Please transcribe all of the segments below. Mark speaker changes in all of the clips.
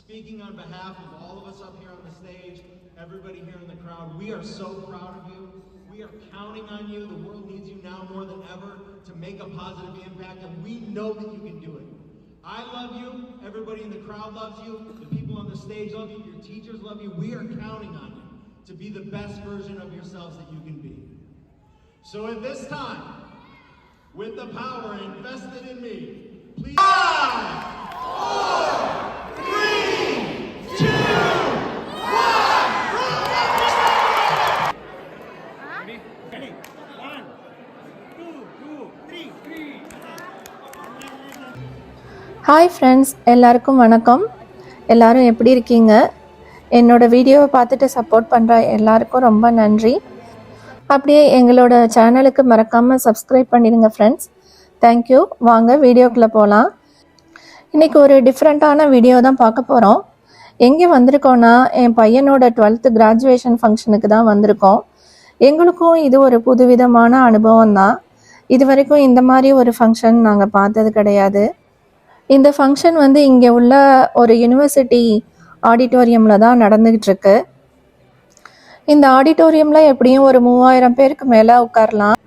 Speaker 1: speaking on behalf of all of us up here on the stage, everybody here in the crowd, we are so proud of you. We are counting on you. The world needs you now more than ever to make a positive impact, and we know that you can do it. I love you. Everybody in the crowd loves you. The people on the stage love you. Your teachers love you. We are counting on you to be the best version of yourselves that you can be. So at this time, with the power invested in me, please. Five,
Speaker 2: hi friends எல்லாருக்கும் வணக்கம். எல்லாரும் எப்படி இருக்கீங்க? என்னோடய வீடியோவை பார்த்துட்டு support பண்ணுற எல்லாருக்கும் ரொம்ப நன்றி. அப்படியே எங்களோட சேனலுக்கு மறக்காமல் சப்ஸ்கிரைப் பண்ணிடுங்க ஃப்ரெண்ட்ஸ் தேங்க்யூ வாங்க வீடியோக்குள்ளே போகலாம் இன்றைக்கி ஒரு டிஃப்ரெண்ட்டான வீடியோ தான் பார்க்க போகிறோம் எங்கே வந்திருக்கோன்னா என் பையனோட டுவெல்த்து கிராஜுவேஷன் ஃபங்க்ஷனுக்கு தான் வந்திருக்கோம். எங்களுக்கும் இது ஒரு புதுவிதமான அனுபவம் தான். இது வரைக்கும் இந்த மாதிரி ஒரு ஃபங்க்ஷன் நாங்கள் பார்த்தது கிடையாது. இந்த ஃபங்க்ஷன் வந்து இங்கே உள்ள ஒரு யுனிவர்சிட்டி ஆடிட்டோரியமில் தான் நடந்துக்கிட்டு இருக்கு இந்த ஆடிட்டோரியமில் எப்படியும் ஒரு மூவாயிரம் பேருக்கு மேலே உட்காரலாம்.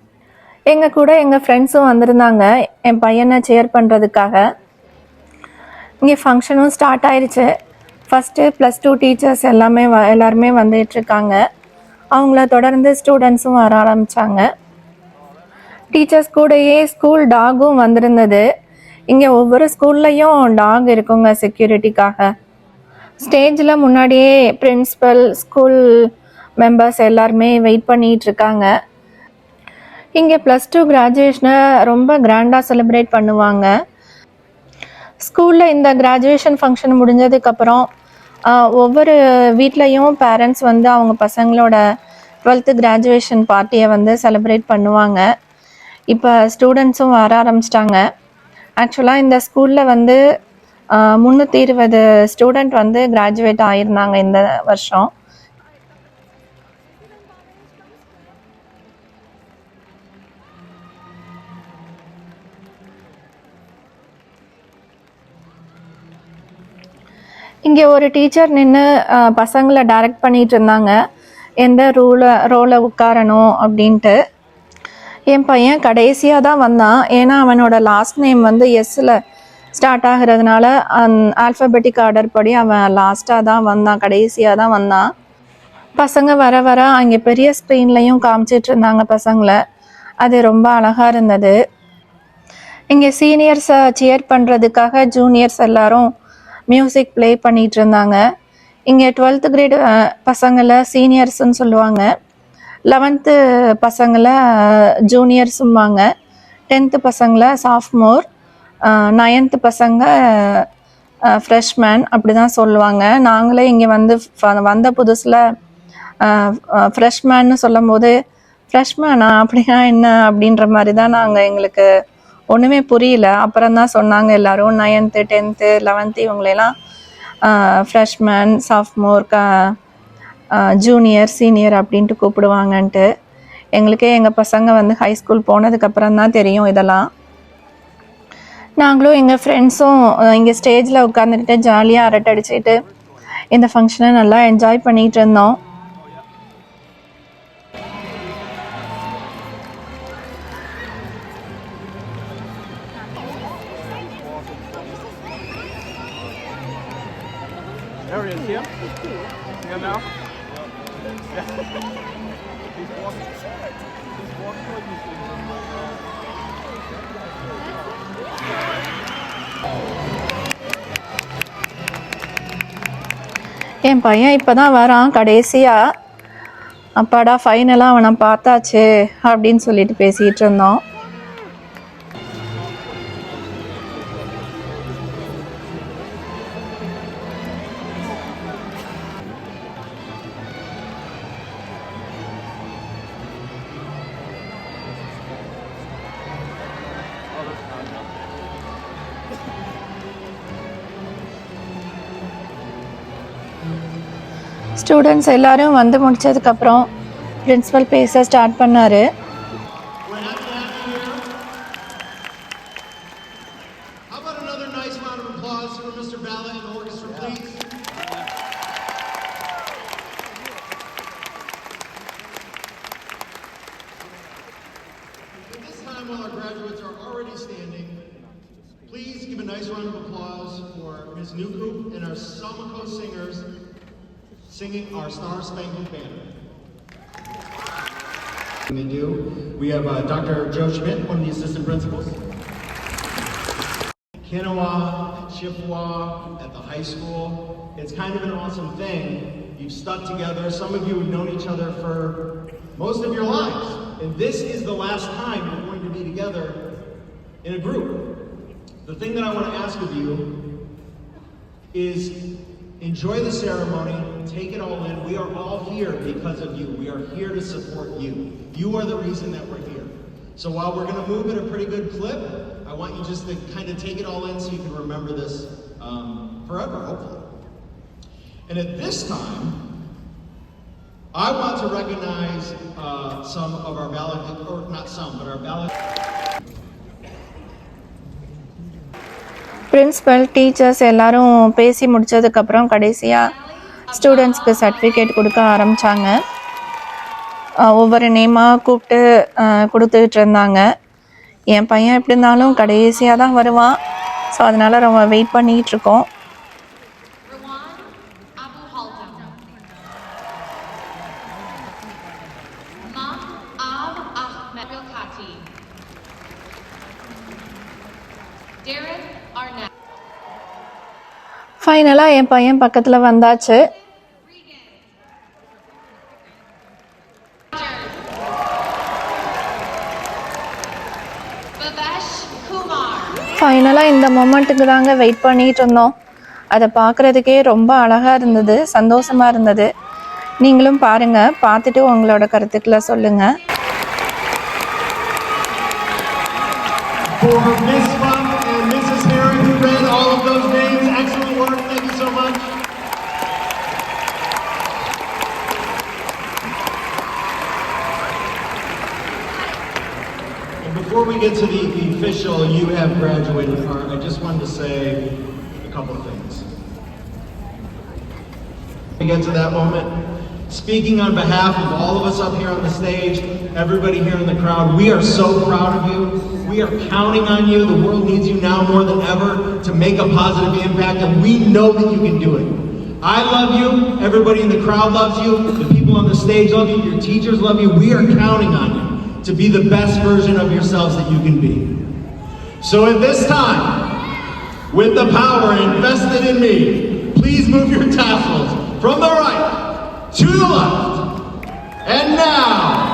Speaker 2: எங்கள் கூட எங்கள் ஃப்ரெண்ட்ஸும் வந்திருந்தாங்க. என் பையனை சேர் பண்ணுறதுக்காக இங்கே ஃபங்க்ஷனும் ஸ்டார்ட் ஆயிடுச்சு ஃபஸ்ட்டு ப்ளஸ் டூ டீச்சர்ஸ் எல்லாமே வ எல்லாருமே வந்துட்டுருக்காங்க அவங்கள தொடர்ந்து ஸ்டூடெண்ட்ஸும் வர ஆரம்பித்தாங்க டீச்சர்ஸ் கூடயே ஸ்கூல் டாகும் வந்திருந்தது. இங்கே ஒவ்வொரு ஸ்கூல்லையும் டாக் இருக்குங்க செக்யூரிட்டிக்காக ஸ்டேஜில் முன்னாடியே பிரின்ஸிபல் ஸ்கூல் மெம்பர்ஸ் எல்லாருமே வெயிட் பண்ணிகிட்டு இருக்காங்க. இங்கே ப்ளஸ் டூ கிராஜுவேஷனை ரொம்ப கிராண்டாக செலிப்ரேட் பண்ணுவாங்க. ஸ்கூலில் இந்த கிராஜுவேஷன் ஃபங்க்ஷன் முடிஞ்சதுக்கப்புறம் ஒவ்வொரு வீட்லேயும் பேரண்ட்ஸ் வந்து அவங்க பசங்களோட டுவெல்த்து கிராஜுவேஷன் பார்ட்டியை வந்து செலிப்ரேட் பண்ணுவாங்க. இப்போ ஸ்டூடெண்ட்ஸும் வர ஆரம்பிச்சிட்டாங்க. ஆக்சுவலாக இந்த ஸ்கூலில் வந்து முந்நூற்றி இருபது ஸ்டூடெண்ட் வந்து கிராஜுவேட் ஆகியிருந்தாங்க இந்த வருஷம். இங்கே ஒரு டீச்சர் நின்று பசங்களை டைரக்ட் பண்ணிட்டு இருந்தாங்க. எந்த ரூலை ரோலை உட்காரணும் அப்படின்ட்டு. என் பையன் கடைசியாக தான் வந்தான். ஏன்னா அவனோட லாஸ்ட் நேம் வந்து எஸ்ஸில் ஸ்டார்ட் ஆகிறதுனால அந் ஆல்ஃபபெட்டிக் ஆர்டர் படி அவன் லாஸ்ட்டாக தான் வந்தான் கடைசியாக தான் வந்தான். பசங்க வர வர அங்கே பெரிய ஸ்க்ரீன்லையும் காமிச்சிட்டு இருந்தாங்க பசங்களை. அது ரொம்ப அழகாக இருந்தது. இங்கே சீனியர்ஸை சியர் பண்ணுறதுக்காக ஜூனியர்ஸ் எல்லாரும் மியூசிக் ப்ளே பண்ணிகிட்டு இருந்தாங்க. இங்கே டுவெல்த்து கிரேடு பசங்களை சீனியர்ஸ்ன்னு சொல்லுவாங்க. லெவன்த்து பசங்களை ஜூனியர்ஸும்பாங்க டென்த்து பசங்களை சாஃப்மோர் நைன்த்து பசங்க ஃப்ரெஷ்மேன் அப்படி தான் சொல்லுவாங்க. நாங்களே இங்கே வந்து வந்த புதுசில் ஃப்ரெஷ்மேன்னு சொல்லும் போது ஃப்ரெஷ்மேனா அப்படின்னா என்ன? அப்படின்ற மாதிரி தான் நாங்கள் எங்களுக்கு ஒன்றுமே புரியல. அப்புறம் தான் சொன்னாங்க எல்லாரும் நைன்த்து டென்த்து லெவன்த்து இவங்களெல்லாம் ஃப்ரெஷ்மேன் சாஃப்மோர் க ஜூனியர் சீனியர் அப்படின்ட்டு கூப்பிடுவாங்கன்ட்டு. எங்களுக்கே எங்கள் பசங்க வந்து ஹை ஸ்கூல் போனதுக்கப்புறம் தான் தெரியும் இதெல்லாம். நாங்களும் எங்கள் ஃப்ரெண்ட்ஸும் இங்கே ஸ்டேஜில் உட்காந்துக்கிட்டு ஜாலியாக அரட்டை அடிச்சுட்டு இந்த ஃபங்க்ஷனை நல்லா என்ஜாய் பண்ணிகிட்டு இருந்தோம். என் பையன் இப்போ தான் வரான் கடைசியாக அப்பாடா ஃபைனலாக அவனை பார்த்தாச்சு அப்படின்னு சொல்லிட்டு பேசிகிட்டு இருந்தோம். ஸ்டூடெண்ட்ஸ் எல்லோரும் வந்து முடித்ததுக்கப்புறம் பிரின்ஸிபல் பேச ஸ்டார்ட் பண்ணார்
Speaker 1: Please give a nice round of applause for Ms. Nuku and our Sumako singers singing our Star Spangled Banner. They do. We have uh, Dr. Joe Schmidt, one of the assistant principals. Kinawa, Chippewa at the high school. It's kind of an awesome thing. You've stuck together. Some of you have known each other for most of your lives. And this is the last time you're going to be together in a group. The thing that I want to ask of you is enjoy the ceremony, take it all in. We are all here because of you. We are here to support you. You are the reason that we're here. So while we're going to move at a pretty good clip, I want you just to kind of take it all in so you can remember this um, forever, hopefully. And at this time, I want to recognize uh, some of our ballot, or not some, but our ballot.
Speaker 2: Principal teachers எல்லாரும் பேசி முடிச்சதுக்கப்புறம் கடைசியாக ஸ்டூடெண்ட்ஸ்க்கு certificate கொடுக்க ஆரம்பித்தாங்க ஒவ்வொரு நேமாக கூப்பிட்டு அஹ், கொடுத்துட்டு இருந்தாங்க. என் பையன் எப்படி இருந்தாலும் கடைசியாக தான் வருவான். ஸோ அதனால் ரொம்ப வெயிட்
Speaker 3: பண்ணிகிட்ருக்கோம் Darren
Speaker 2: ஃபைனலாக என் பையன் பக்கத்தில் வந்தாச்சு. ஃபைனலாக இந்த மொமெண்ட்டுக்கு தாங்க வெயிட் பண்ணிகிட்டு இருந்தோம். அதை பார்க்குறதுக்கே ரொம்ப அழகாக இருந்தது சந்தோஷமாக இருந்தது. நீங்களும் பாருங்கள் பார்த்துட்டு உங்களோட கருத்துக்களை சொல்லுங்கள்
Speaker 1: have graduated I just wanted to say a couple of things. We get to that moment. Speaking on behalf of all of us up here on the stage, everybody here in the crowd, we are so proud of you. We are counting on you. The world needs you now more than ever to make a positive impact, and we know that you can do it. I love you. Everybody in the crowd loves you. The people on the stage love you. Your teachers love you. We are counting on you to be the best version of yourselves that you can be. So at this time, with the power invested in me, please move your tassels from the right to the left. And now,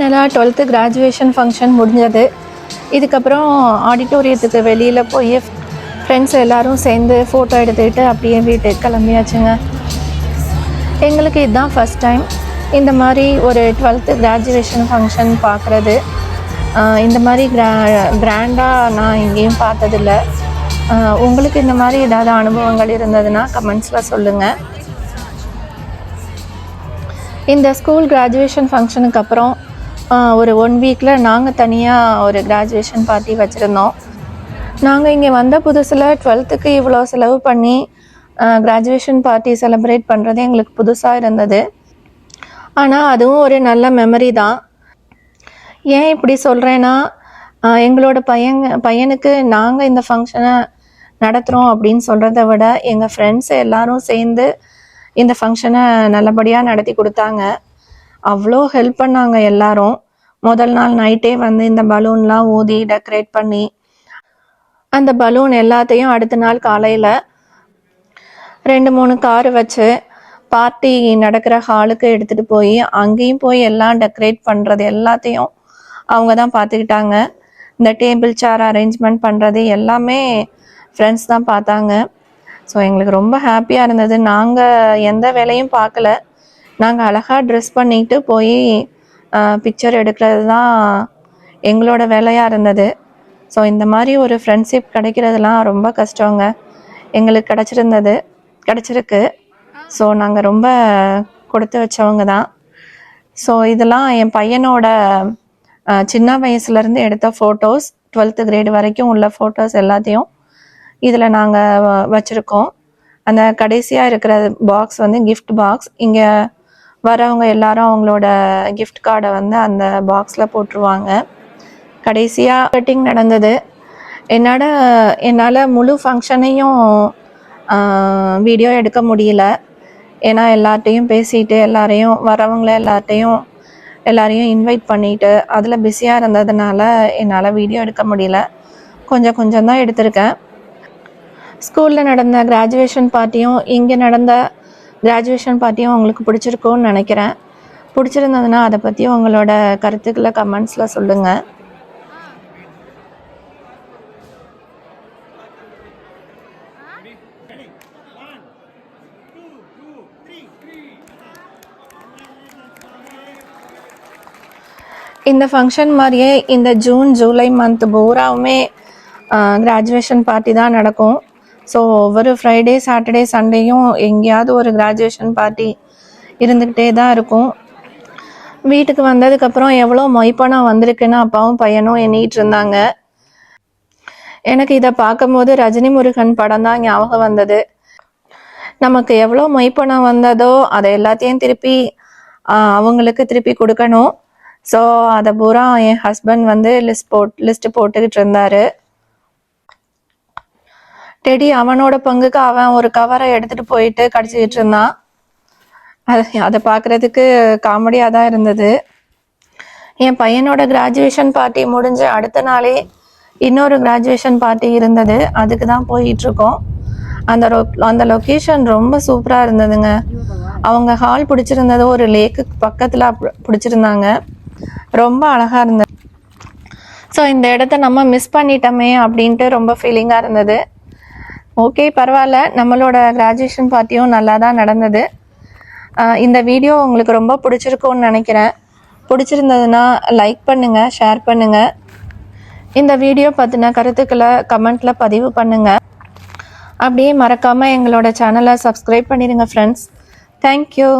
Speaker 2: ஃபைனலாக twelfth graduation function முடிஞ்சது. இதுக்கப்புறம் ஆடிட்டோரியத்துக்கு வெளியில் போய் friends எல்லோரும் சேர்ந்து photo எடுத்துக்கிட்டு அப்படியே வீட்டுக்கு கிளம்பியாச்சுங்க. எங்களுக்கு இதுதான் ஃபஸ்ட் டைம் இந்த மாதிரி ஒரு டுவெல்த்து கிராஜுவேஷன் ஃபங்க்ஷன் பார்க்குறது. இந்த மாதிரி கிரா கிராண்டாக நான் எங்கேயும் பார்த்ததில்ல. உங்களுக்கு இந்த மாதிரி ஏதாவது அனுபவங்கள் இருந்ததுன்னா கமெண்ட்ஸில் சொல்லுங்கள் இந்த ஸ்கூல் கிராஜுவேஷன் ஃபங்க்ஷனுக்கு அப்புறம் ஒரு ஒன் வீக்கில் நாங்கள் தனியாக ஒரு கிராஜுவேஷன் பார்ட்டி வச்சுருந்தோம். நாங்கள் இங்கே வந்த புதுசில் டுவெல்த்துக்கு இவ்வளோ செலவு பண்ணி கிராஜுவேஷன் பார்ட்டி செலிப்ரேட் பண்ணுறது எங்களுக்கு புதுசாக இருந்தது. ஆனால் அதுவும் ஒரு நல்ல மெமரி தான். ஏன் இப்படி சொல்கிறேன்னா எங்களோட பையங்க பையனுக்கு நாங்கள் இந்த ஃபங்க்ஷனை நடத்துகிறோம் அப்படின்னு சொல்கிறத விட எங்கள் ஃப்ரெண்ட்ஸ் எல்லாரும் சேர்ந்து இந்த ஃபங்க்ஷனை நல்லபடியாக நடத்தி கொடுத்தாங்க. அவ்வளோ ஹெல்ப் பண்ணாங்க எல்லாரும். முதல் நாள் நைட்டே வந்து இந்த பலூன்லாம் ஊதி டெக்கரேட் பண்ணி அந்த பலூன் எல்லாத்தையும் அடுத்த நாள் காலையில் ரெண்டு மூணு கார் வச்சு பார்ட்டி நடக்கிற ஹாலுக்கு எடுத்துகிட்டு போய் அங்கேயும் போய் எல்லாம் டெக்கரேட் பண்ணுறது எல்லாத்தையும் அவங்க தான் பார்த்துக்கிட்டாங்க இந்த டேபிள் சேர் அரேஞ்ச்மெண்ட் பண்ணுறது எல்லாமே ஃப்ரெண்ட்ஸ் தான் பார்த்தாங்க. ஸோ எங்களுக்கு ரொம்ப ஹாப்பியாக இருந்தது. நாங்கள் எந்த வேலையும் பார்க்கல. நாங்கள் அழகாக ட்ரெஸ் பண்ணிட்டு போய் பிக்சர் எடுக்கிறது தான் எங்களோட வேலையாக இருந்தது. ஸோ இந்த மாதிரி ஒரு ஃப்ரெண்ட்ஷிப் கிடைக்கிறதுலாம் ரொம்ப கஷ்டங்க. எங்களுக்கு கிடச்சிருந்தது கிடச்சிருக்கு. ஸோ நாங்கள் ரொம்ப கொடுத்து வச்சவங்க தான் ஸோ இதெல்லாம் என் பையனோட சின்ன வயசுலேருந்து எடுத்த ஃபோட்டோஸ் டுவெல்த்து கிரேடு வரைக்கும் உள்ள ஃபோட்டோஸ் எல்லாத்தையும் இதில் நாங்கள் வச்சுருக்கோம். அந்த கடைசியாக இருக்கிற பாக்ஸ் வந்து கிஃப்ட் பாக்ஸ் இங்கே வரவங்க எல்லாரும் அவங்களோட கிஃப்ட் கார்டை வந்து அந்த பாக்ஸில் போட்டுருவாங்க. கடைசியாக கட்டிங் நடந்தது. என்னோட என்னால் முழு ஃபங்க்ஷனையும் வீடியோ எடுக்க முடியல. ஏன்னா எல்லார்ட்டையும் பேசிட்டு எல்லாரையும் வரவங்கள எல்லார்ட்டையும் எல்லாரையும் இன்வைட் பண்ணிட்டு அதில் பிஸியாக இருந்ததுனால என்னால் வீடியோ எடுக்க முடியல. கொஞ்சம் கொஞ்சம் தான் எடுத்திருக்கேன். ஸ்கூலில் நடந்த கிராஜுவேஷன் பார்ட்டியும் இங்கே நடந்த கிராஜுவேஷன் பற்றியும் உங்களுக்கு பிடிச்சிருக்கும்னு நினைக்கிறேன். பிடிச்சிருந்ததுன்னா அதை பற்றி உங்களோட கருத்துக்களை கமெண்ட்ஸில் சொல்லுங்கள் இந்த ஃபங்க்ஷன் மாதிரியே இந்த ஜூன் ஜூலை மந்த் பூராவுமே கிராஜுவேஷன் பார்ட்டி தான் நடக்கும். ஸோ ஒவ்வொரு ஃப்ரைடே சாட்டர்டே சண்டேயும் எங்கேயாவது ஒரு கிராஜுவேஷன் பார்ட்டி இருந்துக்கிட்டே தான் இருக்கும். வீட்டுக்கு வந்ததுக்கப்புறம் எவ்வளோ மொய்ப்பணம் வந்திருக்குன்னு அப்பாவும் பையனும் எண்ணிட்டு இருந்தாங்க. எனக்கு இதை பார்க்கும்போது ரஜினி முருகன் படம் தான் ஞாபகம் வந்தது. நமக்கு எவ்வளோ மொய்ப்பணம் வந்ததோ அதை எல்லாத்தையும் திருப்பி அவங்களுக்கு திருப்பி கொடுக்கணும். ஸோ அதை பூரா என் ஹஸ்பண்ட் வந்து லிஸ்ட் போட் லிஸ்ட் போட்டுக்கிட்டு இருந்தாரு. டெடி அவனோட பங்குக்கு அவன் ஒரு கவரை எடுத்துட்டு போயிட்டு கடிச்சிக்கிட்டு இருந்தான். அது அதை பார்க்கறதுக்கு காமெடியாக தான் இருந்தது. என் பையனோட கிராஜுவேஷன் பார்ட்டி முடிஞ்ச அடுத்த நாளே இன்னொரு கிராஜுவேஷன் பார்ட்டி இருந்தது. அதுக்கு தான் போயிட்டு இருக்கோம். அந்த ரொ- அந்த லொக்கேஷன் ரொம்ப சூப்பராக இருந்ததுங்க. அவங்க ஹால் பிடிச்சிருந்தது ஒரு லேக்கு பக்கத்தில் பிடிச்சிருந்தாங்க. ரொம்ப அழகாக இருந்தது. ஸோ இந்த இடத்த நம்ம மிஸ் பண்ணிட்டோமே அப்படின்ட்டு ரொம்ப ஃபீலிங்காக இருந்தது. ஓகே பரவாயில்ல. நம்மளோட கிராஜுவேஷன் பார்ட்டியும் நல்லா தான் நடந்தது இந்த வீடியோ உங்களுக்கு ரொம்ப பிடிச்சிருக்கும்னு நினைக்கிறேன். பிடிச்சிருந்ததுன்னா லைக் பண்ணுங்கள் ஷேர் பண்ணுங்கள் இந்த வீடியோ பற்றின கருத்துக்களை கமெண்ட்டில் பதிவு பண்ணுங்கள் அப்படியே மறக்காமல் எங்களோட சேனலை சப்ஸ்கிரைப் பண்ணிடுங்க ஃப்ரெண்ட்ஸ் தேங்க்யூ